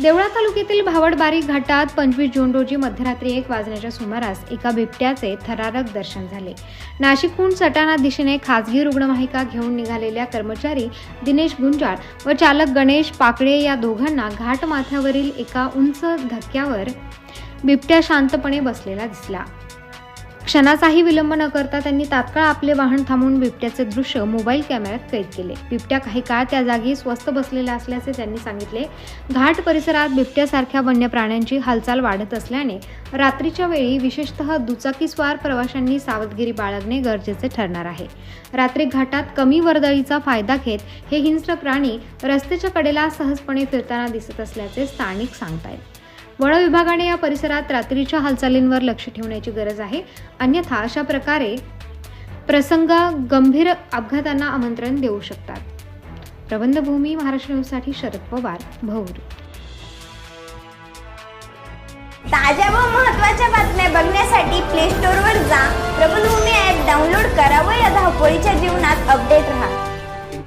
देवळा तालुक्यातील भावडबारी घाटात पंचवीस जून रोजी मध्यरात्री एक वाजण्याच्या सुमारास एका बिबट्याचे थरारक दर्शन झाले. नाशिकहून सटाणा दिशेने खासगी रुग्णवाहिका घेऊन निघालेल्या कर्मचारी दिनेश गुंजाळ व चालक गणेश पाकडे या दोघांना घाट माथ्यावरील एका उंच धक्क्यावर बिबट्या शांतपणे बसलेला दिसला. क्षणाचाही विलंब न करता त्यांनी तात्काळ आपले वाहन थांबवून बिबट्याचे दृश्य मोबाईल कॅमेऱ्यात कैद केले. बिबट्या काही काळ त्या जागी स्वस्त बसलेला असल्याचे त्यांनी सांगितले. घाट परिसरात बिबट्यासारख्या वन्य प्राण्यांची हालचाल वाढत असल्याने रात्रीच्या वेळी विशेषतः दुचाकीस्वार प्रवाशांनी सावधगिरी बाळगणे गरजेचे ठरणार आहे. रात्री घाटात कमी वर्दळीचा फायदा घेत हे हिंस्र प्राणी रस्त्याच्या कडेला सहजपणे फिरताना दिसत असल्याचे स्थानिक सांगतायत. वन विभागाने या परिसरात रात्रीच्या हालचालींवर लक्ष ठेवण्याची गरज आहे. अन्यथा अशा प्रकारे प्रसंग गंभीर अपघातांना आमंत्रण देऊ शकतात. प्रबंधभूमी महाराष्ट्र न्यूजसाठी शरद पवार भौर ताज्या व महत्त्वाच्या बातम्या बघण्यासाठी प्ले स्टोअरवर जा. प्रबलभूमी ॲप डाउनलोड करा व या धावपळीच्या जीवनात अपडेट राहा.